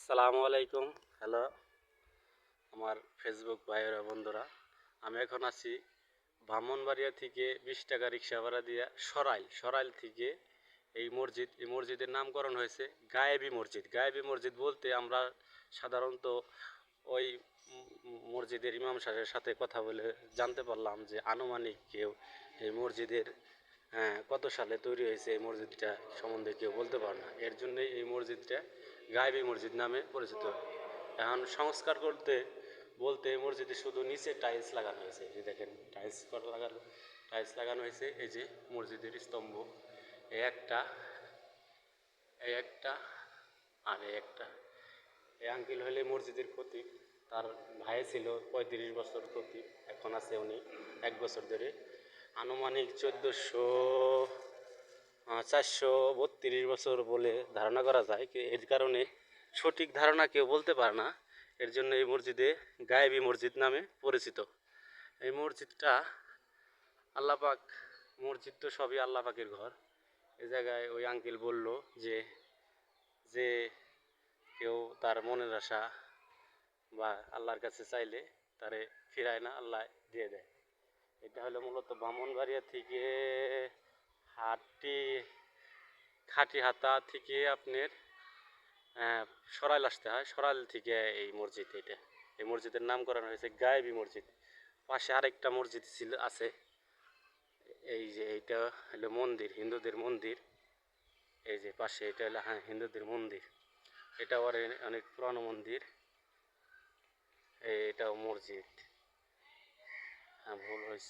আসসালামু আলাইকুম। হ্যালো, আমার ফেসবুক ভাইয়েরা, বন্ধুরা। আমি এখন আছি ব্রাহ্মণবাড়িয়া থেকে বিশ টাকা রিক্সা ভাড়া দিয়া সরাইল। সরাইল থেকে এই মসজিদ, এই মসজিদের নামকরণ হয়েছে গায়েবী মসজিদ। গায়েবী মসজিদ বলতে আমরা সাধারণত ওই মসজিদের ইমাম সাহেবের সাথে কথা বলে জানতে পারলাম যে আনুমানিক কেউ এই মসজিদের হ্যাঁ কত সালে তৈরি হয়েছে এই মসজিদটা সম্বন্ধে কেউ বলতে পারে না। এর জন্যই এই মসজিদটা গায়েবী মসজিদ নামে পরিচিত। এখন সংস্কার করতে, বলতে মসজিদে শুধু নিচে টাইলস লাগানো হয়েছে। যে দেখেন, টাইলস লাগানো টাইলস লাগানো হয়েছে। এই যে মসজিদের স্তম্ভ। এই একটা এই একটা আর এই একটা। এই আঙ্কিল হলে মসজিদের খতিব তার ভাই ছিল পঁয়ত্রিশ বছর খতিব এখন আছে উনি এক বছর ধরে। আনুমানিক চোদ্দোশো চারশো বত্রিশ বছর বলে ধারণা করা যায়। এর কারণে সঠিক ধারণা কেউ বলতে পারে না। এর জন্য এই মসজিদে গায়েবী মসজিদ নামে পরিচিত। এই মসজিদটা আল্লাপাক, মসজিদ তো সবই আল্লাপাকের ঘর। এ জায়গায় ওই আঙ্কেল বলল যে যে কেউ তার মনের আশা বা আল্লাহর কাছে চাইলে তারে ফিরায় না, আল্লাহ দিয়ে দেয়। এটা হলো মূলত ব্রাহ্মণবাড়িয়া থেকে হাটি হাতা থেকে আপনার সরাইল আসতে হয়। সরাইল থেকে এই মসজিদ এটা। এই মসজিদের নামকরণ হয়েছে গায়েবী মসজিদ। পাশে আরেকটা মসজিদ ছিল, আছে। এই যে এইটা হলো মন্দির, হিন্দুদের মন্দির। এই যে পাশে এটা হলো হ্যাঁ হিন্দুদের মন্দির। এটা আবার অনেক পুরানো মন্দির। এটাও মসজিদ। Ah, i'm always